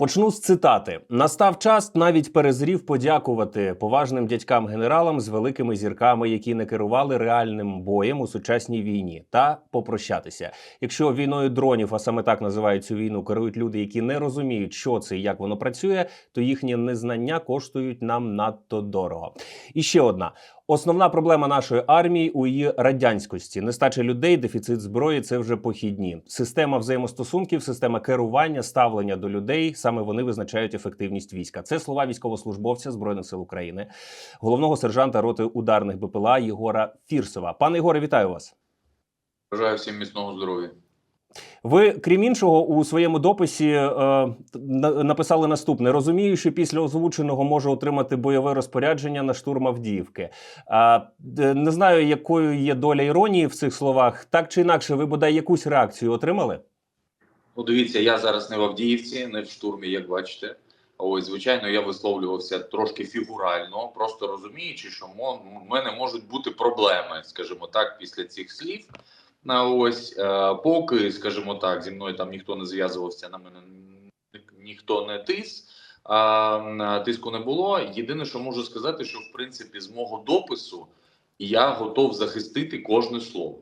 Почну з цитати: настав час навіть перезрів подякувати поважним дядькам-генералам з великими зірками, які не керували реальним боєм у сучасній війні, та попрощатися. Якщо війною дронів, а саме так називають цю війну, керують люди, які не розуміють, що це і як воно працює, то їхнє незнання коштують нам надто дорого. І ще одна. Основна проблема нашої армії у її радянськості. Нестача людей, дефіцит зброї це вже похідні. Система взаємостосунків, система керування, ставлення до людей саме вони визначають ефективність війська. Це слова військовослужбовця збройних сил України, головного сержанта роти ударних БПЛА Єгора Фірсова. Пане Єгоре, вітаю вас. Бажаю всім міцного здоров'я. Ви, крім іншого, у своєму дописі е, написали наступне: розумію, що після озвученого можу отримати бойове розпорядження на штурм Авдіївки. Д- не знаю, якою є доля іронії в цих словах. Так чи інакше, ви бодай якусь реакцію отримали? Ну, дивіться, я зараз не в Авдіївці, не в штурмі, як бачите. Ось, звичайно, я висловлювався трошки фігурально, просто розуміючи, що в мене можуть бути проблеми, скажімо так, після цих слів. На ось е, поки, скажімо так, зі мною там ніхто не зв'язувався, на мене ніхто не тис. А, тиску не було. Єдине, що можу сказати, що в принципі з мого допису я готов захистити кожне слово.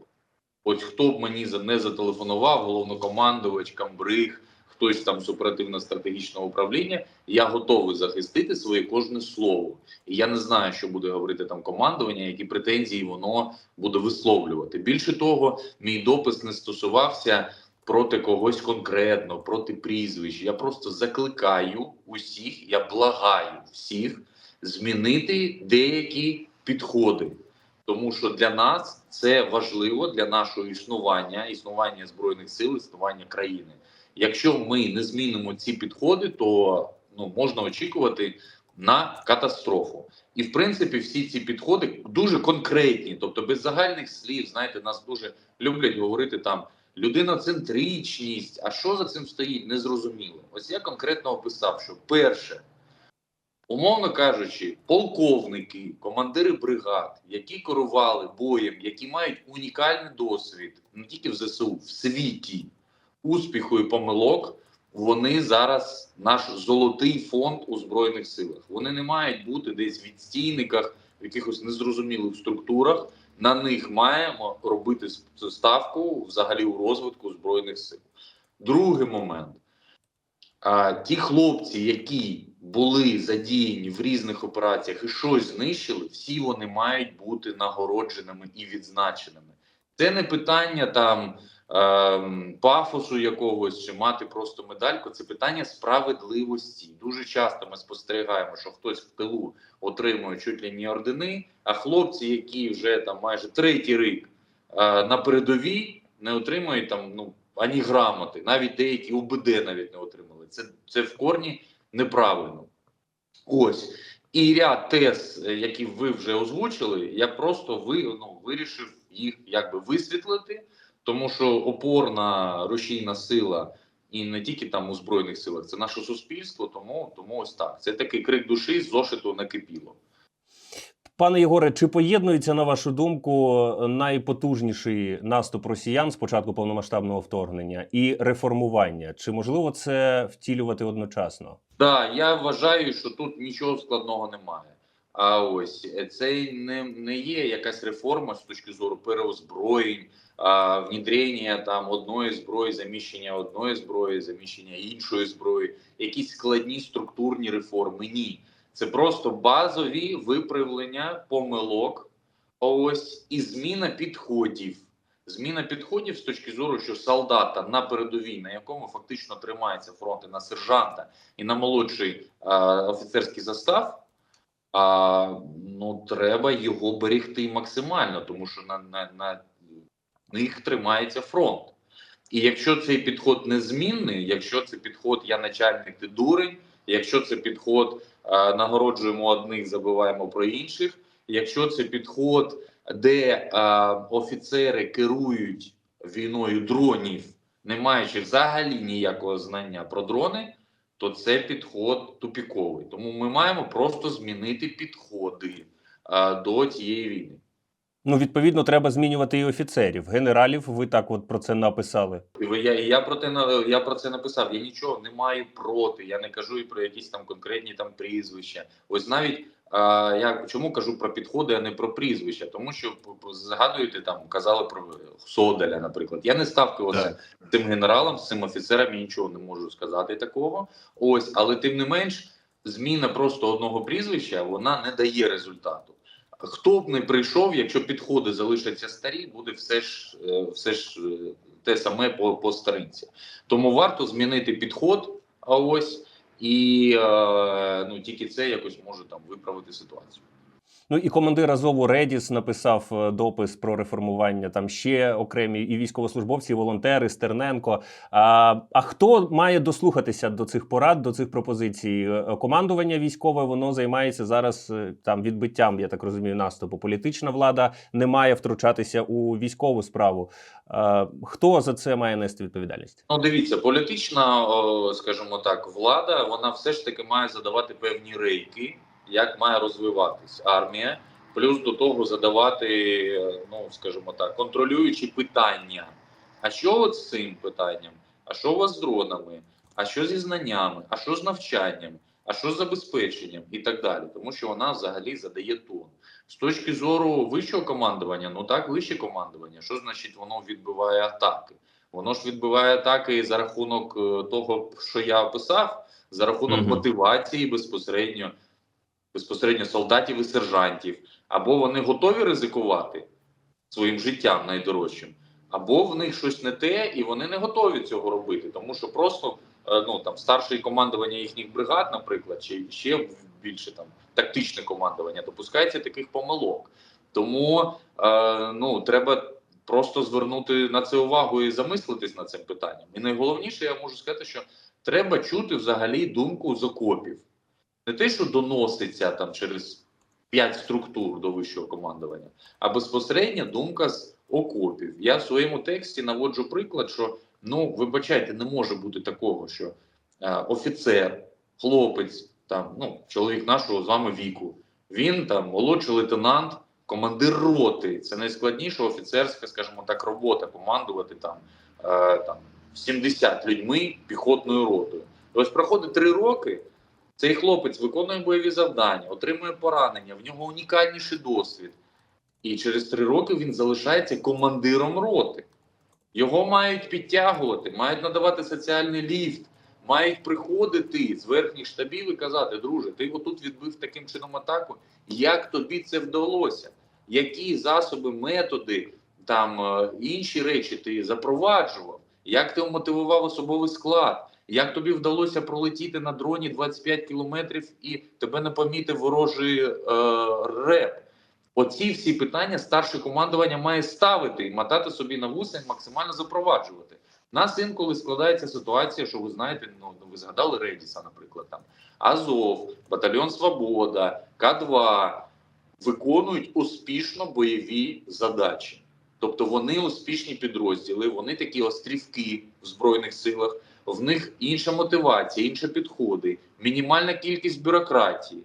От хто б мені не зателефонував, головнокомандувач, камбриг, хтось там з оперативно-стратегічного управління, я готовий захистити своє кожне слово. І я не знаю, що буде говорити там командування, які претензії воно буде висловлювати. Більше того, мій допис не стосувався проти когось конкретно, проти прізвищ. Я просто закликаю усіх, я благаю всіх змінити деякі підходи тому що для нас це важливо для нашого існування, існування збройних сил, існування країни. Якщо ми не змінимо ці підходи, то ну можна очікувати на катастрофу. І в принципі, всі ці підходи дуже конкретні, тобто без загальних слів. Знаєте, нас дуже люблять говорити там людиноцентричність. А що за цим стоїть, незрозуміло. Ось я конкретно описав, що перше. Умовно кажучи, полковники, командири бригад, які керували боєм, які мають унікальний досвід не тільки в ЗСУ, в світі успіху і помилок, вони зараз наш золотий фонд у збройних силах. Вони не мають бути десь в відстійниках, в якихось незрозумілих структурах. На них маємо робити ставку взагалі у розвитку збройних сил. Другий момент. А, ті хлопці, які були задіяні в різних операціях і щось знищили, всі вони мають бути нагородженими і відзначеними. Це не питання там пафосу якогось чи мати просто медальку. Це питання справедливості. Дуже часто ми спостерігаємо, що хтось в тилу отримує чуть ли не ордени, а хлопці, які вже там майже третій рік е, на передовій, не отримують там ну ані грамоти, навіть деякі УБД навіть не отримали. Це, це в корні неправильно. Ось. І ряд тез, е, які ви вже озвучили, я просто ви, ну, вирішив їх якби висвітлити, тому що опорна рушійна сила і не тільки там у Збройних силах, це наше суспільство, тому, тому ось так. Це такий крик душі з зошиту накипіло. Пане Єгоре, чи поєднується на вашу думку найпотужніший наступ росіян з початку повномасштабного вторгнення і реформування? Чи можливо це втілювати одночасно? Так, я вважаю, що тут нічого складного немає. А ось е, це не, не є якась реформа з точки зору переозброєнь, внедрення там одної зброї, заміщення одної зброї, заміщення іншої зброї, якісь складні структурні реформи. Ні, це просто базові виправлення помилок. Ось і зміна підходів. Зміна підходів з точки зору, що солдата на передовій, на якому фактично тримається фронт і на сержанта і на молодший а, офіцерський застав. А, ну треба його берегти максимально, тому що на, на, на них тримається фронт. І якщо цей підход незмінний, якщо це підход я начальник, ти дурень, якщо це підход а, нагороджуємо одних, забуваємо про інших, якщо це підход, де а, офіцери керують війною дронів, не маючи взагалі ніякого знання про дрони, то це підход тупіковий. Тому ми маємо просто змінити підходи а, до цієї війни. Ну, відповідно, треба змінювати і офіцерів. Генералів, ви так от про це написали. Ви- Я, і я про те на- я про це написав. Я нічого не маю проти. Я не кажу і про якісь там конкретні там прізвища. Ось навіть а, я чому кажу про підходи, а не про прізвища, тому що згадуєте там, казали про Содаля, наприклад. Я не ставкувався цим генералам, з цим офіцерам я нічого не можу сказати такого. Ось, але тим не менш, зміна просто одного прізвища вона не дає результату. Хто б не прийшов, якщо підходи залишаться старі, буде все ж е, все ж е, те саме по, по старинці. Тому варто змінити підход. А ось і е, ну тільки це якось може там виправити ситуацію. Ну і командир Азову Редіс написав е, допис про реформування. Там ще окремі і військовослужбовці, і волонтери, Стерненко. А, а хто має дослухатися до цих порад, до цих пропозицій? Е, Командування військове воно займається зараз е, там відбиттям, я так розумію, наступу. Політична влада не має втручатися у військову справу. А, хто за це має нести відповідальність? Ну, дивіться, політична, скажімо так, влада, вона все ж таки має задавати певні рейки, як має розвиватись армія, плюс до того задавати, е, ну скажімо так, контролюючі питання. А що от з цим питанням? А що у вас з дронами? А що зі знаннями? А що з навчанням? А що з забезпеченням і так далі? Тому що вона взагалі задає тон. З точки зору вищого командування, ну так, вище командування. Що значить воно відбиває атаки? Воно ж відбиває атаки за рахунок е, того, що я описав, за рахунок Мгм. мотивації безпосередньо, безпосередньо солдатів і сержантів. Або вони готові ризикувати своїм життям найдорожчим, або в них щось не те, і вони не готові цього робити, тому що просто е, ну там старше командування їхніх бригад, наприклад, чи ще більше там тактичне командування допускається таких помилок. Тому е, ну треба просто звернути на це увагу і замислитись над цим питанням. І найголовніше, я можу сказати, що треба чути взагалі думку з окопів, не те, що доноситься там через п'ять структур до вищого командування, а безпосередня думка з окопів. Я в своєму тексті наводжу приклад, що ну вибачайте, не може бути такого, що е, офіцер, хлопець, там ну чоловік нашого з вами віку, він там молодший лейтенант, командир роти. Це найскладніша офіцерська, скажімо так, робота командувати там, е, там 70 людьми піхотною ротою. Ось проходить три роки. Цей хлопець виконує бойові завдання, отримує поранення, в нього унікальніший досвід. І через три роки він залишається командиром роти. Його мають підтягувати, мають надавати соціальний ліфт, мають приходити з верхніх штабів і казати: друже, ти отут відбив таким чином атаку. Як тобі це вдалося? Які засоби, методи, там е, інші речі ти запроваджував? Як ти мотивував особовий склад? Як тобі вдалося пролетіти на дроні 25 кілометрів і тебе не помітив ворожий е, реп? Оці всі питання старше командування має ставити і мотати собі на вуса і максимально запроваджувати. У нас інколи складається ситуація, що ви знаєте, ну ви згадали Редіса, наприклад, там Азов, Батальйон Свобода, К2 виконують успішно бойові задачі. Тобто вони успішні підрозділи, вони такі острівки в збройних силах. В них інша мотивація, інші підходи, мінімальна кількість бюрократії,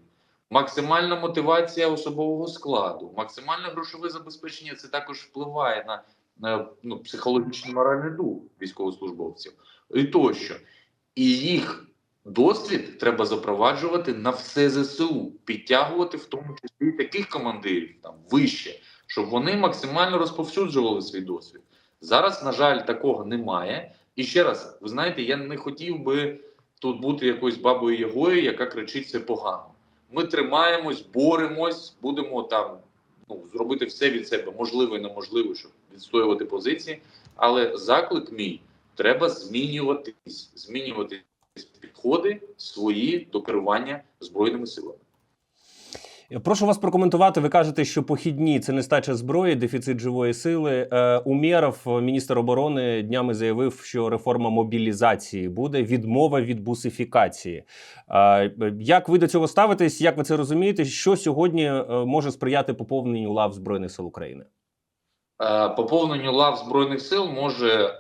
максимальна мотивація особового складу, максимальне грошове забезпечення. Це також впливає на, на ну, психологічний моральний дух військовослужбовців і тощо. І їх досвід треба запроваджувати на все ЗСУ, підтягувати в тому числі таких командирів там вище, щоб вони максимально розповсюджували свій досвід. Зараз, на жаль, такого немає. І ще раз, ви знаєте, я не хотів би тут бути якоюсь бабою Ягою, яка кричить це погано. Ми тримаємось, боремось, будемо там ну, зробити все від себе, можливо і неможливо, щоб відстоювати позиції. Але заклик мій треба змінюватись, змінювати підходи свої до керування збройними силами. Прошу вас прокоментувати. Ви кажете, що похідні це нестача зброї, дефіцит живої сили. Е, Умєров, міністр оборони, днями заявив, що реформа мобілізації буде відмова від бусифікації. Е, Як ви до цього ставитесь? Як ви це розумієте? Що сьогодні е, може сприяти поповненню лав збройних сил України? Поповненню лав збройних сил може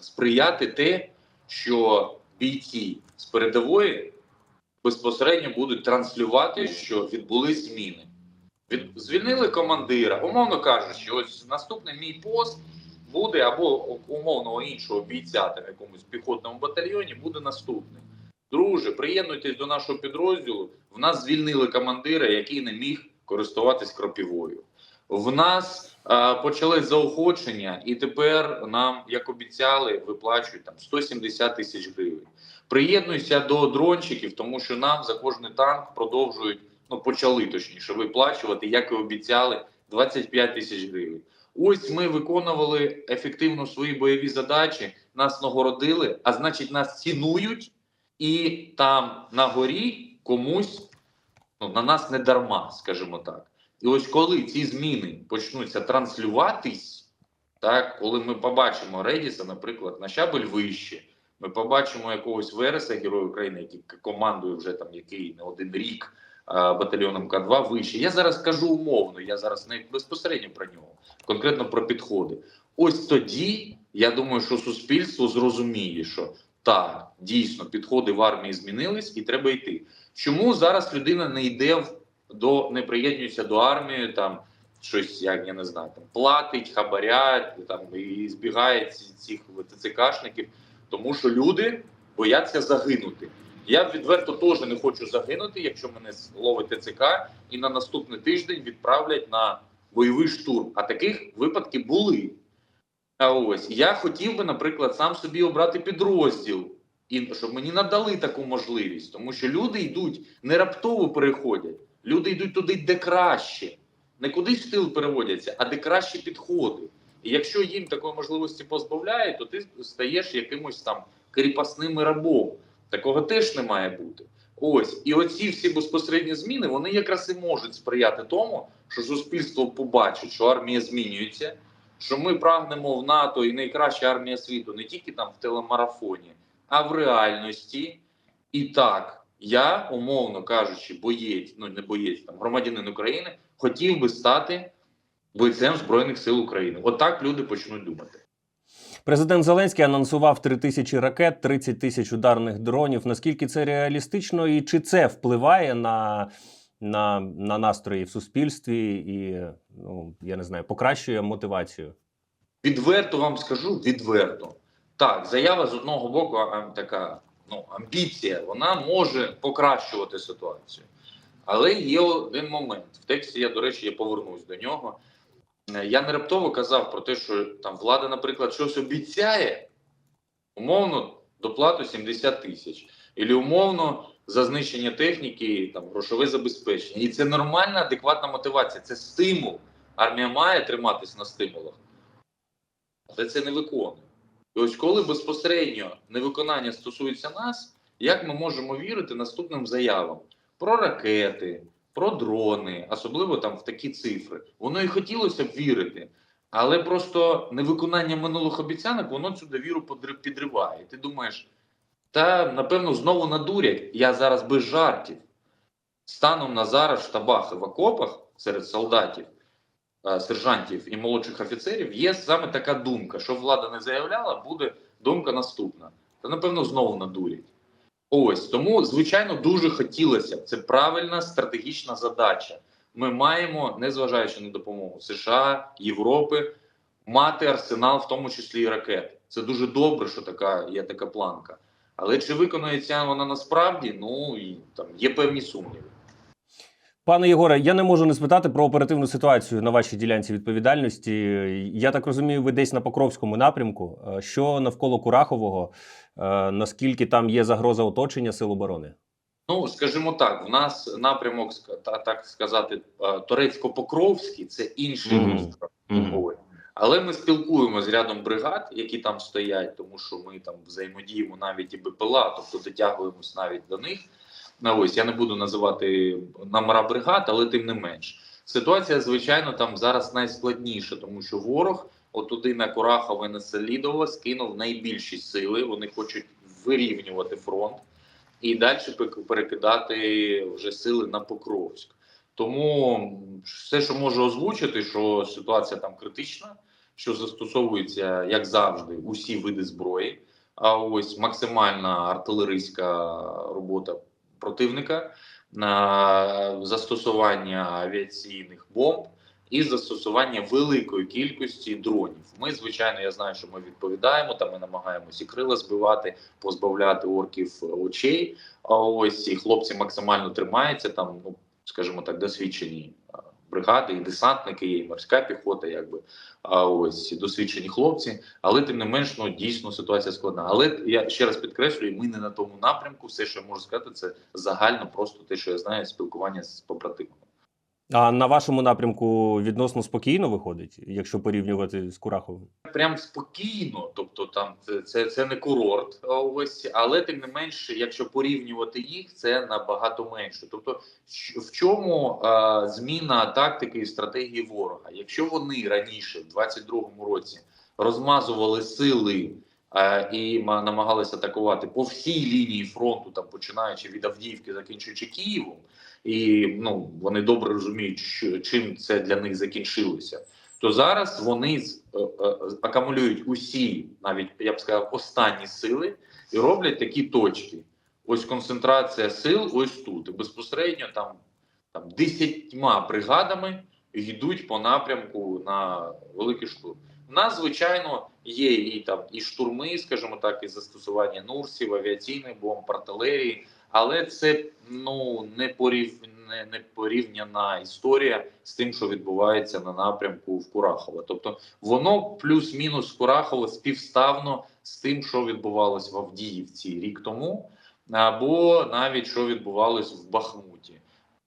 сприяти те, що бійці з передової безпосередньо будуть транслювати, що відбулись зміни. Від, звільнили командира, умовно кажучи, ось наступний мій пост буде або умовного іншого бійця там якомусь піхотному батальйоні буде наступний. Друже, приєднуйтесь до нашого підрозділу. В нас звільнили командира, який не міг користуватись кропівою. В нас е, почали заохочення, і тепер нам, як обіцяли, виплачують там 170 тисяч гривень. Приєднуйся до дрончиків, тому що нам за кожний танк продовжують, ну почали точніше виплачувати, як і обіцяли, 25 тисяч гривень. Ось ми виконували ефективно свої бойові задачі, нас нагородили, а значить, нас цінують, і там на горі комусь ну, на нас не дарма, скажімо так. І ось коли ці зміни почнуться транслюватись, так, коли ми побачимо Редіса, наприклад, на щабель вище, ми побачимо якогось Вереса, Героя України, який командує вже там який не один рік батальйоном К2 вище. Я зараз кажу умовно, я зараз не безпосередньо про нього, конкретно про підходи. Ось тоді я думаю, що суспільство зрозуміє, що так, дійсно підходи в армії змінились і треба йти. Чому зараз людина не йде до не приєднується до армії, там щось, як я не знаю, там платить, хабаря там і збігає цих ТЦКшників, тому що люди бояться загинути. Я відверто теж не хочу загинути, якщо мене ловить ТЦК і на наступний тиждень відправлять на бойовий штурм. А таких випадків були. А ось я хотів би, наприклад, сам собі обрати підрозділ, і щоб мені надали таку можливість, тому що люди йдуть не раптово переходять. Люди йдуть туди, де краще, не кудись в тил переводяться, а де кращі підходи. І якщо їм такої можливості позбавляють, то ти стаєш якимось там кріпасним рабом. Такого теж не має бути. Ось і оці всі безпосередні зміни вони якраз і можуть сприяти тому, що суспільство побачить, що армія змінюється, що ми прагнемо в НАТО і найкраща армія світу не тільки там в телемарафоні, а в реальності. І так, я, умовно кажучи, боєць, ну не боєць, там громадянин України, хотів би стати бойцем Збройних сил України. Отак люди почнуть думати. Президент Зеленський анонсував 3 тисячі ракет, 30 тисяч ударних дронів. Наскільки це реалістично, і чи це впливає на, на, на настрої в суспільстві і ну я не знаю, покращує мотивацію? Відверто вам скажу, відверто. Так, заява з одного боку а, така ну, амбіція, вона може покращувати ситуацію. Але є один момент. В тексті я, до речі, я повернусь до нього. Е, Я не раптово казав про те, що там влада, наприклад, щось обіцяє, умовно, доплату 70 тисяч, або умовно за знищення техніки, там грошове забезпечення. І це нормальна, адекватна мотивація, це стимул. Армія має триматись на стимулах, але це не виконує. І ось коли безпосередньо невиконання стосується нас, як ми можемо вірити наступним заявам про ракети, про дрони, особливо там в такі цифри. Воно і хотілося б вірити, але просто невиконання минулих обіцянок воно цю довіру підриває. Ти думаєш, та напевно знову надурять. Я зараз без жартів. Станом на зараз в штабах і в окопах серед солдатів, е, сержантів і молодших офіцерів є саме така думка, що влада не заявляла, буде думка наступна. Та напевно знову надурять. Ось тому, звичайно, дуже хотілося. Це правильна стратегічна задача. Ми маємо, незважаючи на допомогу США, Європи, мати арсенал, в тому числі і ракет. Це дуже добре, що така є така планка. Але чи виконується вона насправді? Ну і там є певні сумніви. Пане Єгоре, я не можу не спитати про оперативну ситуацію на вашій ділянці відповідальності. Я так розумію, ви десь на Покровському напрямку. Е, Що навколо Курахового? Е, Наскільки там є загроза оточення сил оборони? Ну, скажімо так, в нас напрямок, так сказати, е, Торецько-Покровський це інший Мгм. рух. Ой. Але ми спілкуємося з рядом бригад, які там стоять, тому що ми там взаємодіємо навіть і БПЛА, тобто дотягуємось навіть до них. На ось я не буду називати номера бригад, але тим не менш. Ситуація, звичайно, там зараз найскладніша, тому що ворог отуди на Курахове на Селідово скинув найбільші сили. Вони хочуть вирівнювати фронт і далі перекидати вже сили на Покровськ. Тому все, що можу озвучити, що ситуація там критична, що застосовується, як завжди, усі види зброї. А ось максимальна артилерійська робота противника, на застосування авіаційних бомб і застосування великої кількості дронів. Ми, звичайно, я знаю, що ми відповідаємо. Там ми намагаємося і крила збивати, позбавляти орків очей. А ось і хлопці максимально тримаються там, ну скажімо так, досвідчені бригади, і десантники, є, і морська піхота, якби а ось досвідчені хлопці. Але тим не менш, ну дійсно ситуація складна. Але я ще раз підкреслюю, ми не на тому напрямку. Все, що можу сказати, це загально просто те, що я знаю, спілкування з побратимами. А на вашому напрямку відносно спокійно виходить, якщо порівнювати з Кураховим? Прям спокійно, тобто там це, це, це не курорт, ось, але тим не менше, якщо порівнювати їх, це набагато менше. Тобто, в чому е, зміна тактики і стратегії ворога? Якщо вони раніше, в 22-му році, розмазували сили і намагалися атакувати по всій лінії фронту, там починаючи від Авдіївки, закінчуючи Києвом, і ну вони добре розуміють, чим це для них закінчилося то зараз вони е, е, акумулюють усі, навіть я б сказав, останні сили і роблять такі точки. Ось концентрація сил, ось тут. І безпосередньо там, там десятьма бригадами йдуть по напрямку на великий штурм. У нас, звичайно, є і там і штурми, скажімо так, і застосування нурсів, авіаційних бомб, артилерії, але це ну не порів не, не порівняна історія з тим, що відбувається на напрямку в Курахово. Тобто воно плюс-мінус Курахово співставно з тим, що відбувалось в Авдіївці рік тому, або навіть що відбувалось в Бахмуті.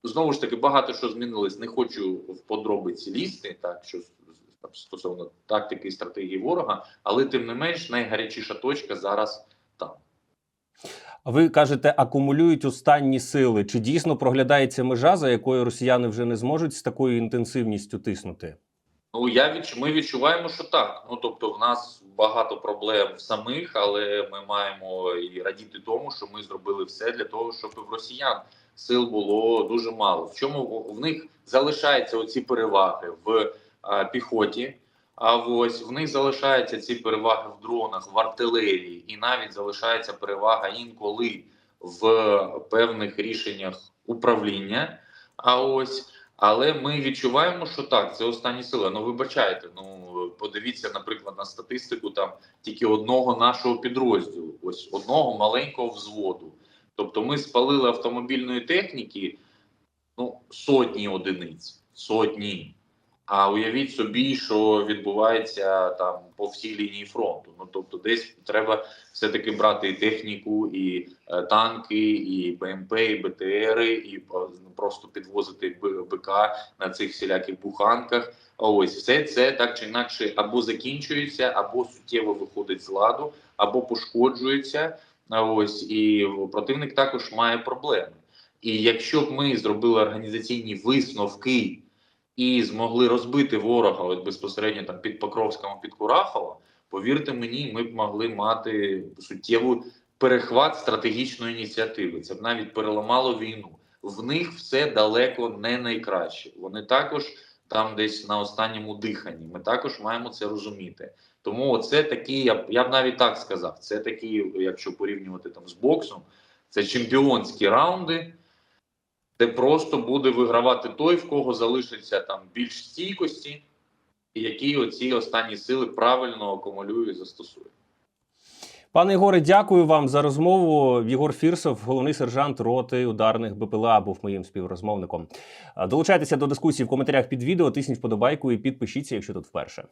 Знову ж таки, багато що змінилось. Не хочу в подробиці лізти, так що стосовно тактики і стратегії ворога, але тим не менш найгарячіша точка зараз там. Ви кажете, акумулюють останні сили. Чи дійсно проглядається межа, за якою росіяни вже не зможуть з такою інтенсивністю тиснути? Ну я відч... ми відчуваємо, що так. Ну тобто, в нас багато проблем самих, але ми маємо і радіти тому, що ми зробили все для того, щоб в росіян сил було дуже мало. В чому в них залишаються оці переваги в а, піхоті? А ось в них залишаються ці переваги в дронах, в артилерії, і навіть залишається перевага інколи в певних рішеннях управління. А ось але ми відчуваємо, що так, це останні сили. Ну вибачайте. Ну подивіться, наприклад, на статистику там тільки одного нашого підрозділу, ось одного маленького взводу. Тобто, ми спалили автомобільної техніки ну сотні одиниць, сотні. А уявіть собі, що відбувається там по всій лінії фронту. Ну тобто, десь треба все-таки брати і техніку, і е, танки, і БМП, і БТРи, і ну, просто підвозити БК на цих всіляких буханках. Ось все це так чи інакше або закінчується, або суттєво виходить з ладу, або пошкоджується. Ось і противник також має проблеми. І якщо б ми зробили організаційні висновки і змогли розбити ворога от безпосередньо там під Покровськом, під Курахово, повірте мені, ми б могли мати суттєву перехват стратегічної ініціативи. Це б навіть переламало війну. В них все далеко не найкраще. Вони також там десь на останньому диханні. Ми також маємо це розуміти. Тому це такі, я б я б навіть так сказав. Це такі, якщо порівнювати там з боксом, це чемпіонські раунди, де просто буде вигравати той, в кого залишиться там більш стійкості, і які оці останні сили правильно акумулює і застосує. Пане Ігоре, дякую вам за розмову. Єгор Фірсов, головний сержант роти ударних БПЛА, був моїм співрозмовником. Долучайтеся до дискусії в коментарях під відео, тисніть вподобайку і підпишіться, якщо тут вперше.